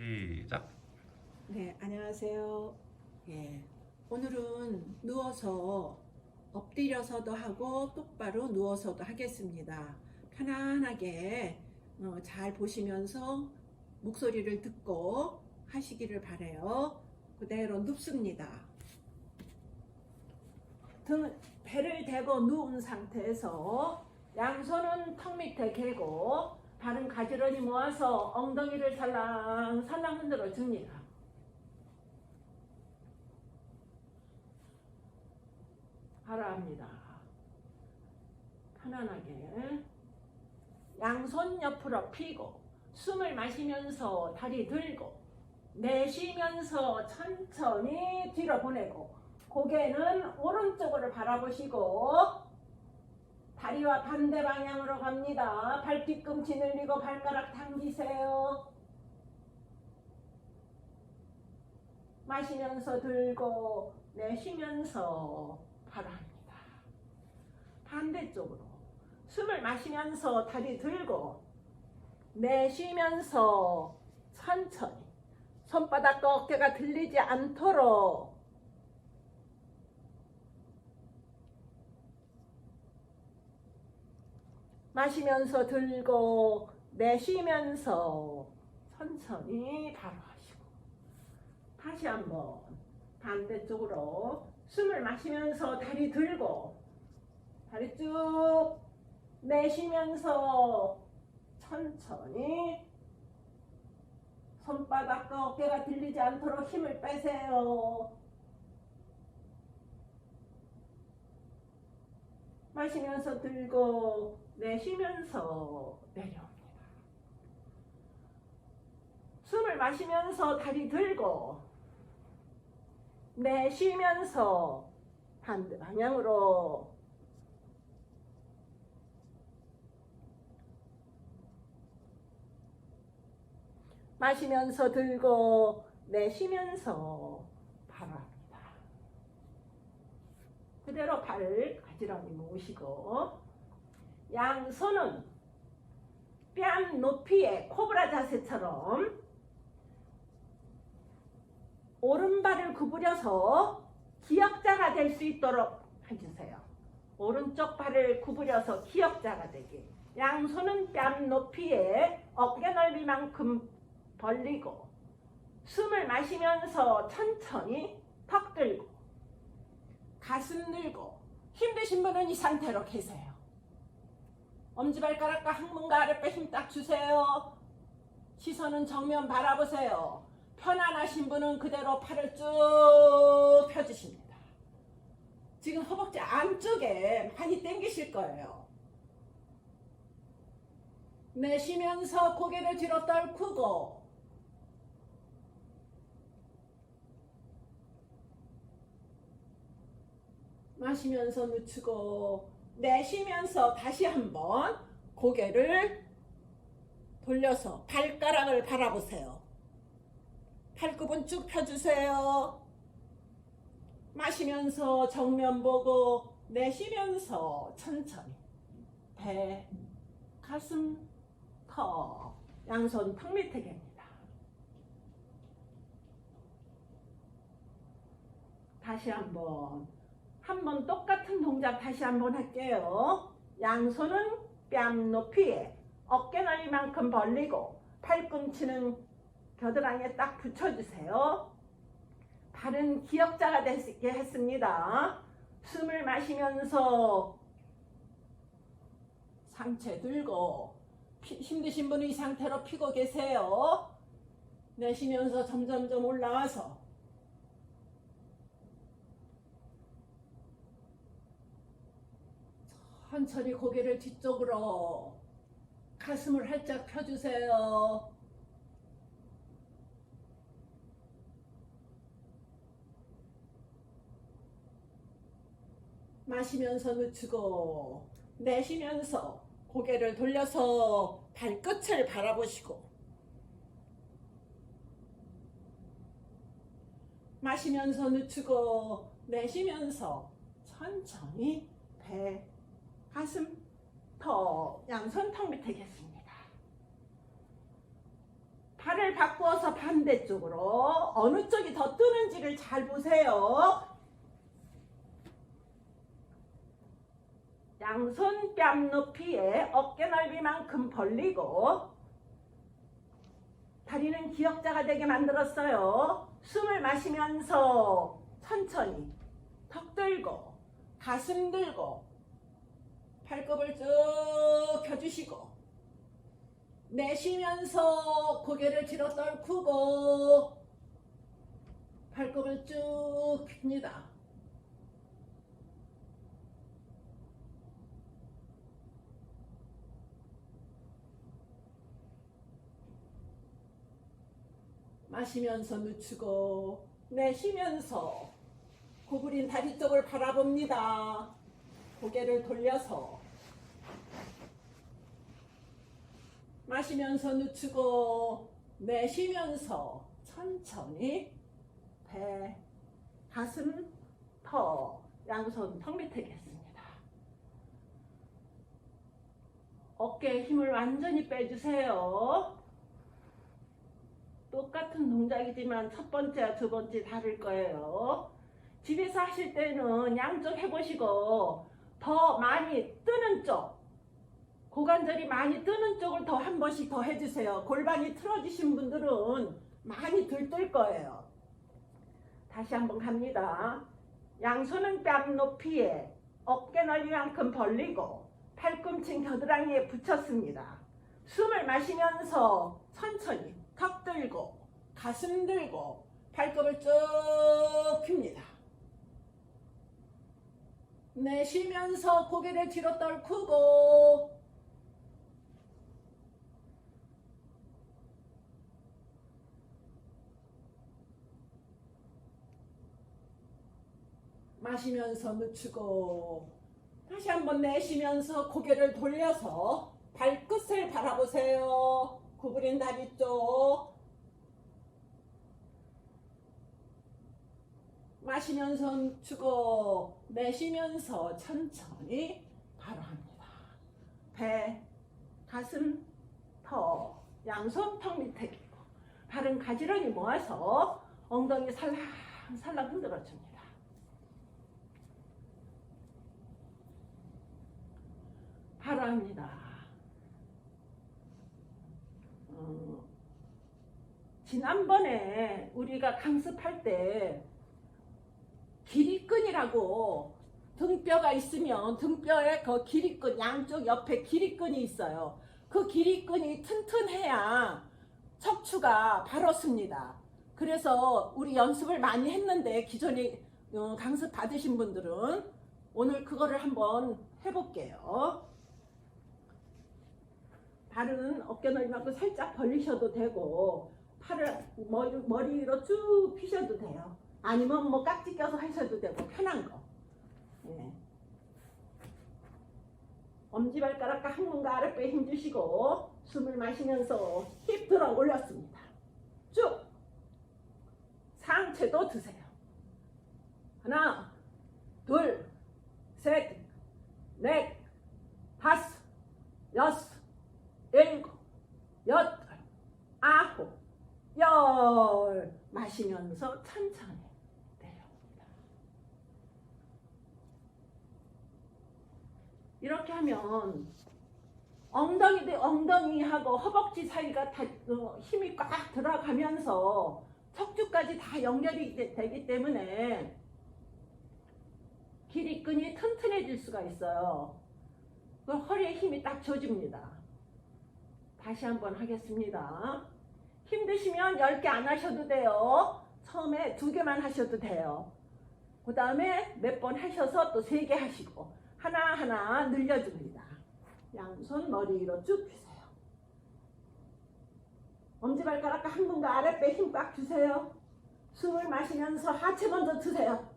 시작. 네, 안녕하세요. 예, 오늘은 누워서 엎드려서도 하고 똑바로 누워서도 하겠습니다. 편안하게 어, 잘 보시면서 목소리를 듣고 하시기를 바래요. 그대로 눕습니다. 등 배를 대고 누운 상태에서 양손은 턱 밑에 개고 발은 가지런히 모아서 엉덩이를 살랑살랑 흔들어 줍니다. 하라 합니다. 편안하게 양손 옆으로 펴고 숨을 마시면서 다리 들고 내쉬면서 천천히 뒤로 보내고 고개는 오른쪽으로 바라보시고 다리와 반대 방향으로 갑니다. 발 뒤꿈치 늘리고 발가락 당기세요. 마시면서 들고 내쉬면서 바랍니다. 반대쪽으로 숨을 마시면서 다리 들고 내쉬면서 천천히 손바닥과 어깨가 들리지 않도록 마시면서 들고 내쉬면서 천천히 바로 하시고 다시 한번 반대쪽으로 숨을 마시면서 다리 들고 다리 쭉 내쉬면서 천천히 손바닥과 어깨가 들리지 않도록 힘을 빼세요. 마시면서 들고 내쉬면서 내려옵니다. 숨을 마시면서 다리 들고 내쉬면서 반대 방향으로 마시면서 들고 내쉬면서 바랍니다. 그대로 발을 가지런히 모으시고 양손은 뺨 높이에 코브라 자세처럼 오른발을 구부려서 기역자가 될 수 있도록 해주세요. 오른쪽 발을 구부려서 기역자가 되게. 양손은 뺨 높이에 어깨 넓이만큼 벌리고 숨을 마시면서 천천히 턱 들고 가슴 들고 힘드신 분은 이 상태로 계세요. 엄지발가락과 항문과 아랫배 힘 딱 주세요. 시선은 정면 바라보세요. 편안하신 분은 그대로 팔을 쭉 펴주십니다. 지금 허벅지 안쪽에 많이 당기실 거예요. 내쉬면서 고개를 뒤로 떨구고 마시면서 늦추고 내쉬면서 다시 한번 고개를 돌려서 발가락을 바라보세요. 팔굽은 쭉 펴주세요. 마시면서 정면 보고 내쉬면서 천천히 배, 가슴, 턱, 양손 턱 밑에 갭니다. 다시 한번 한번 똑같은 동작 다시 한번 할게요. 양손은 뺨 높이에 어깨 넓이만큼 벌리고 팔꿈치는 겨드랑이에 딱 붙여주세요. 발은 기역자가 될 수 있게 했습니다. 숨을 마시면서 상체 들고 피- 힘드신 분은 이 상태로 피고 계세요. 내쉬면서 점점점 올라와서 천천히 고개를 뒤쪽으로 가슴을 활짝 펴주세요. 마시면서 늦추고 내쉬면서 고개를 돌려서 발끝을 바라보시고 마시면서 늦추고 내쉬면서 천천히 배, 가슴, 턱, 양손 턱 밑에 겠습니다. 팔을 바꾸어서 반대쪽으로 어느 쪽이 더 뜨는지를 잘 보세요. 양손 뺨 높이에 어깨 넓이만큼 벌리고 다리는 기역자가 되게 만들었어요. 숨을 마시면서 천천히 턱 들고 가슴 들고 발굽을 쭉 펴주시고 내쉬면서 고개를 뒤로 떨구고 발굽을 쭉 핍니다. 마시면서 늦추고 내쉬면서 구부린 다리 쪽을 바라봅니다. 고개를 돌려서 마시면서 늦추고 내쉬면서 천천히 배, 가슴, 턱, 양손 턱 밑에 겠습니다. 어깨에 힘을 완전히 빼주세요. 똑같은 동작이지만 첫 번째와 두 번째 다를 거예요. 집에서 하실 때는 양쪽 해보시고 더 많이 뜨는 쪽, 고관절이 많이 뜨는 쪽을 더 한 번씩 더 해주세요. 골반이 틀어지신 분들은 많이 들뜰 거예요. 다시 한번 갑니다. 양손은 뺨 높이에 어깨 넓이만큼 벌리고 팔꿈치 겨드랑이에 붙였습니다. 숨을 마시면서 천천히 턱 들고 가슴 들고 발굽을 쭉 핍니다. 내쉬면서 고개를 뒤로 떨구고 마시면서 늦추고 다시 한번 내쉬면서 고개를 돌려서 발끝을 바라보세요. 구부린 다리 쪽 마시면서 늦추고 내쉬면서 천천히 바로 합니다. 배, 가슴, 턱, 양손 턱 밑에 끼고 발은 가지런히 모아서 엉덩이 살랑살랑 흔들어 줍니다. 바로 합니다. 어, 지난번에 우리가 강습할 때 기립근이라고 등뼈가 있으면 등뼈에 그 기립근 양쪽 옆에 기립근이 있어요. 그 기립근이 튼튼해야 척추가 바로 습니다. 그래서 우리 연습을 많이 했는데 기존에 어, 강습 받으신 분들은 오늘 그거를 한번 해볼게요. 발은 어깨 넓이만큼 살짝 벌리셔도 되고 팔을 머리, 머리 위로 쭉 피셔도 돼요. 아니면 뭐 깍지 껴서 하셔도 되고 편한 거. 예. 엄지발가락과 항문과 아랫배에 힘주시고 숨을 마시면서 힙 들어 올렸습니다. 쭉 상체도 드세요. 하나, 둘, 셋, 넷, 다섯, 여섯, 일곱, 여덟, 아홉, 열 마시면서 천천히 내려옵니다. 이렇게 하면 엉덩이 대 엉덩이하고 허벅지 사이가 다 어, 힘이 꽉 들어가면서 척추까지 다 연결이 되- 되기 때문에 기립근이 튼튼해질 수가 있어요. 그 허리에 힘이 딱 줘줍니다. 다시 한번 하겠습니다. 힘드시면 10개 안 하셔도 돼요. 처음에 두 개만 하셔도 돼요. 그 다음에 몇 번 하셔서 또 세 개 하시고 하나하나 늘려줍니다. 양손 머리 위로 쭉 펴세요. 엄지발가락과 한분과 아랫배 힘 꽉 주세요. 숨을 마시면서 하체 먼저 드세요.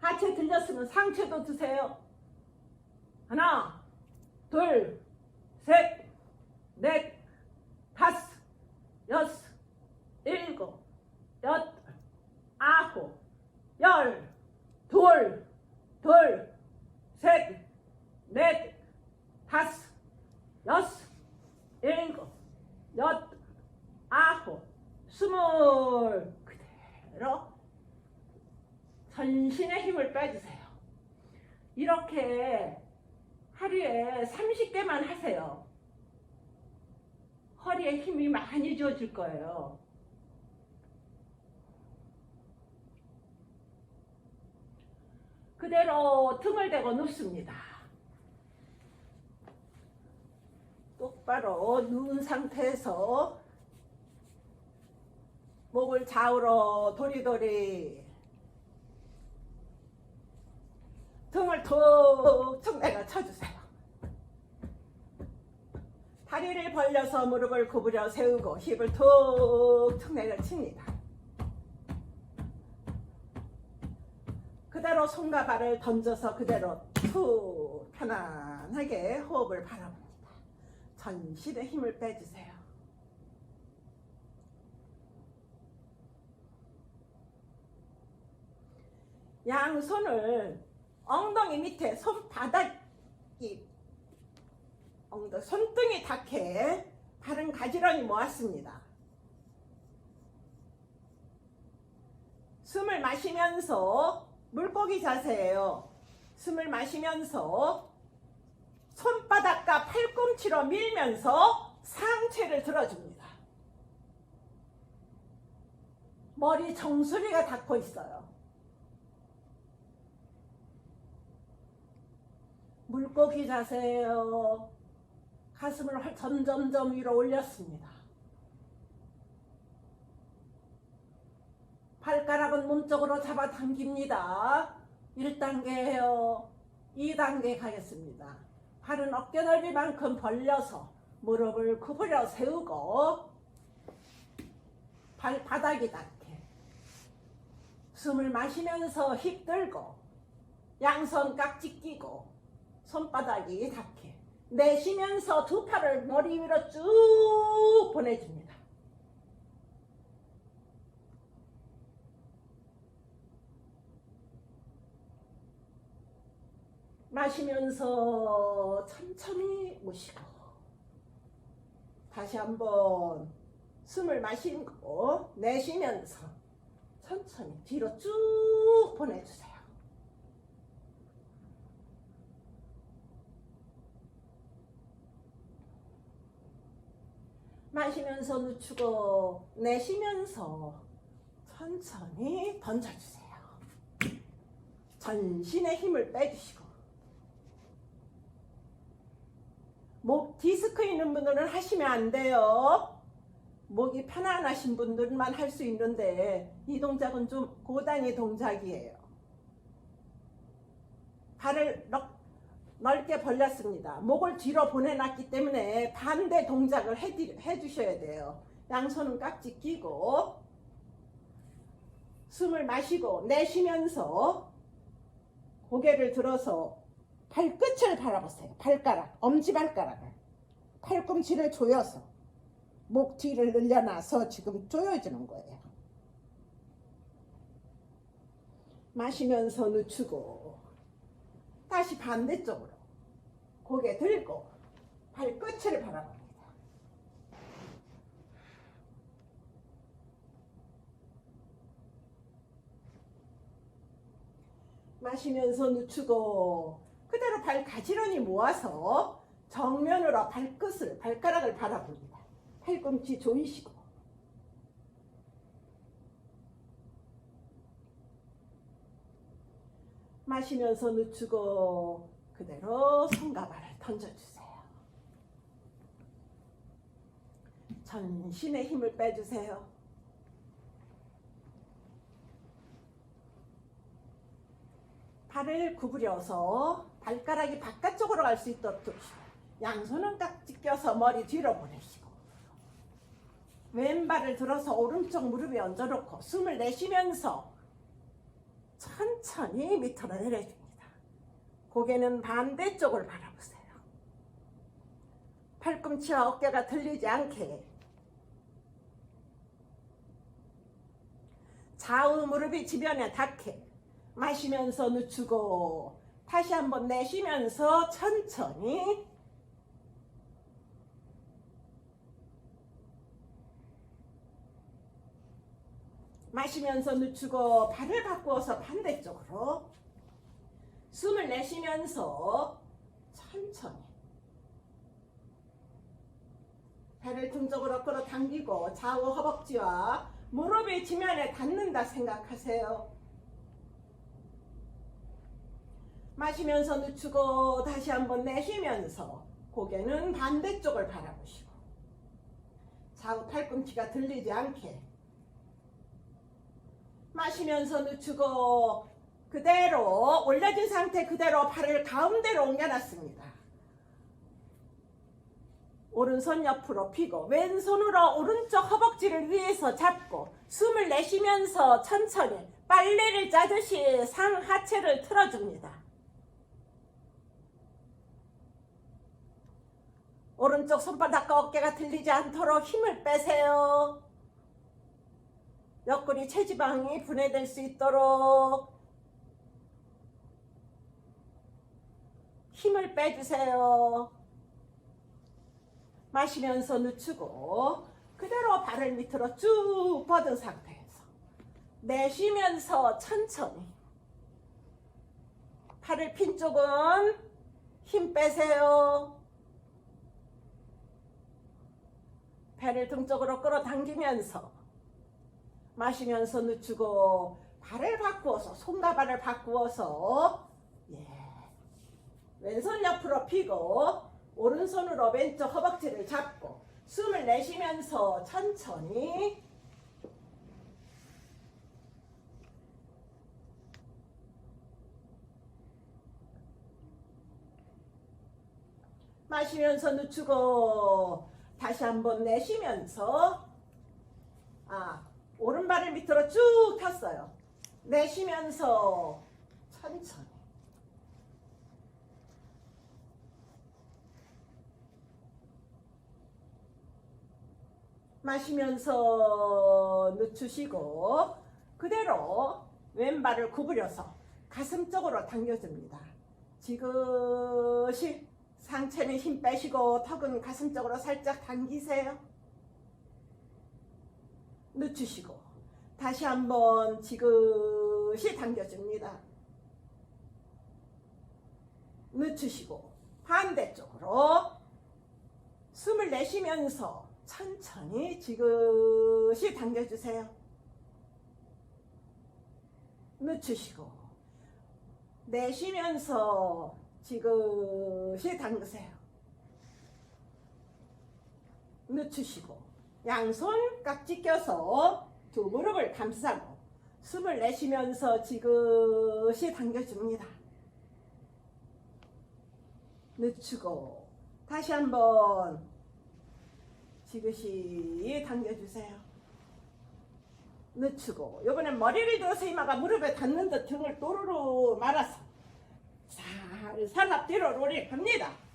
하체 들렸으면 상체도 드세요. 하나, 둘, 셋, 넷, 여섯, 일곱, 여덟, 아홉, 열, 둘, 둘, 셋, 넷, 다섯, 여섯, 일곱, 여덟, 아홉, 숨을 그대로 전신의 힘을 빼주세요. 이렇게 하루에 30개만 하세요. 허리에 힘이 많이 주어질 거예요. 그대로 등을 대고 눕습니다. 똑바로 누운 상태에서 목을 좌우로 도리도리 등을 툭툭 내가 쳐주세요. 다리를 벌려서 무릎을 구부려 세우고 힙을 툭툭 내려 칩니다. 그대로 손과 발을 던져서 그대로 툭 편안하게 호흡을 바라봅니다. 전신의 힘을 빼주세요. 양손을 엉덩이 밑에 손바닥이 손등이 닿게 발은 가지런히 모았습니다. 숨을 마시면서 물고기 자세예요. 숨을 마시면서 손바닥과 팔꿈치로 밀면서 상체를 들어줍니다. 머리 정수리가 닿고 있어요. 물고기 자세예요. 가슴을 활- 점점점 위로 올렸습니다. 발가락은 몸쪽으로 잡아당깁니다. 1단계예요. 2단계 가겠습니다. 발은 어깨 넓이만큼 벌려서 무릎을 구부려 세우고 발바닥이 닿게 숨을 마시면서 힙 들고 양손 깍지 끼고 손바닥이 닿게 내쉬면서 두 팔을 머리 위로 쭉 보내줍니다. 마시면서 천천히 모시고 다시 한번 숨을 마시고 내쉬면서 천천히 뒤로 쭉 보내주세요. 마시면서 늦추고 내쉬면서 천천히 던져주세요. 전신의 힘을 빼주시고 목 디스크 있는 분들은 하시면 안 돼요. 목이 편안하신 분들만 할 수 있는데 이 동작은 좀 고단위 동작이에요. 발을 넓, 넓게 벌렸습니다. 목을 뒤로 보내놨기 때문에 반대 동작을 해드, 해주셔야 돼요. 양손은 깍지 끼고 숨을 마시고 내쉬면서 고개를 들어서 발끝을 바라보세요. 발가락, 엄지발가락을. 팔꿈치를 조여서 목 뒤를 늘려놔서 지금 조여주는 거예요. 마시면서 늦추고 다시 반대쪽으로 고개 들고 발끝을 바라봅니다. 마시면서 늦추고 그대로 발 가지런히 모아서 정면으로 발끝을 발가락을 바라봅니다. 팔꿈치 조이시고 마시면서 늦추고 그대로 손과 발을 던져주세요. 전신의 힘을 빼주세요. 발을 구부려서 발가락이 바깥쪽으로 갈 수 있도록 두시고 양손은 깍지 껴서 머리 뒤로 보내시고 왼발을 들어서 오른쪽 무릎에 얹어놓고 숨을 내쉬면서 천천히 밑으로 내려줍니다. 고개는 반대쪽을 바라보세요. 팔꿈치와 어깨가 들리지 않게 좌우 무릎이 지변에 닿게 마시면서 늦추고 다시 한번 내쉬면서 천천히 마시면서 늦추고 발을 바꾸어서 반대쪽으로 숨을 내쉬면서 천천히 배를 등 쪽으로 끌어당기고 좌우 허벅지와 무릎이 지면에 닿는다 생각하세요. 마시면서 늦추고 다시 한번 내쉬면서 고개는 반대쪽을 바라보시고 좌우 팔꿈치가 들리지 않게 마시면서 늦추고 그대로 올려진 상태 그대로 팔을 가운데로 옮겨놨습니다. 오른손 옆으로 펴고 왼손으로 오른쪽 허벅지를 위에서 잡고 숨을 내쉬면서 천천히 빨래를 짜듯이 상하체를 틀어줍니다. 오른쪽 손바닥과 어깨가 들리지 않도록 힘을 빼세요. 옆구리 체지방이 분해될 수 있도록 힘을 빼주세요. 마시면서 늦추고 그대로 발을 밑으로 쭉 뻗은 상태에서 내쉬면서 천천히 팔을 핀 쪽은 힘 빼세요. 배를 등 쪽으로 끌어당기면서 마시면서 늦추고 발을 바꾸어서 손과 발을 바꾸어서 예. 왼손 옆으로 펴고 오른손으로 왼쪽 허벅지를 잡고 숨을 내쉬면서 천천히 마시면서 늦추고 다시 한번 내쉬면서 아 오른발을 밑으로 쭉 탔어요. 내쉬면서 천천히 마시면서 늦추시고 그대로 왼발을 구부려서 가슴 쪽으로 당겨줍니다. 지그시 상체는 힘 빼시고 턱은 가슴 쪽으로 살짝 당기세요. 늦추시고 다시 한번 지그시 당겨줍니다. 늦추시고 반대쪽으로 숨을 내쉬면서 천천히 지그시 당겨주세요. 늦추시고 내쉬면서 지그시 당기세요. 늦추시고 양손 깍지 껴서 두 무릎을 감싸고 숨을 내쉬면서 지그시 당겨줍니다. 늦추고 다시 한번 지그시 당겨주세요. 늦추고 이번엔 머리를 들어서 이마가 무릎에 닿는 듯 등을 또르르 말아서 살살 앞뒤로 롤링 합니다.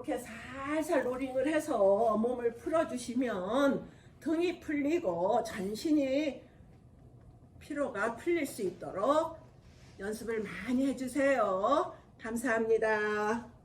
이렇게 살살 롤링을 해서 몸을 풀어주시면 등이 풀리고 전신이 피로가 풀릴 수 있도록 연습을 많이 해주세요. 감사합니다.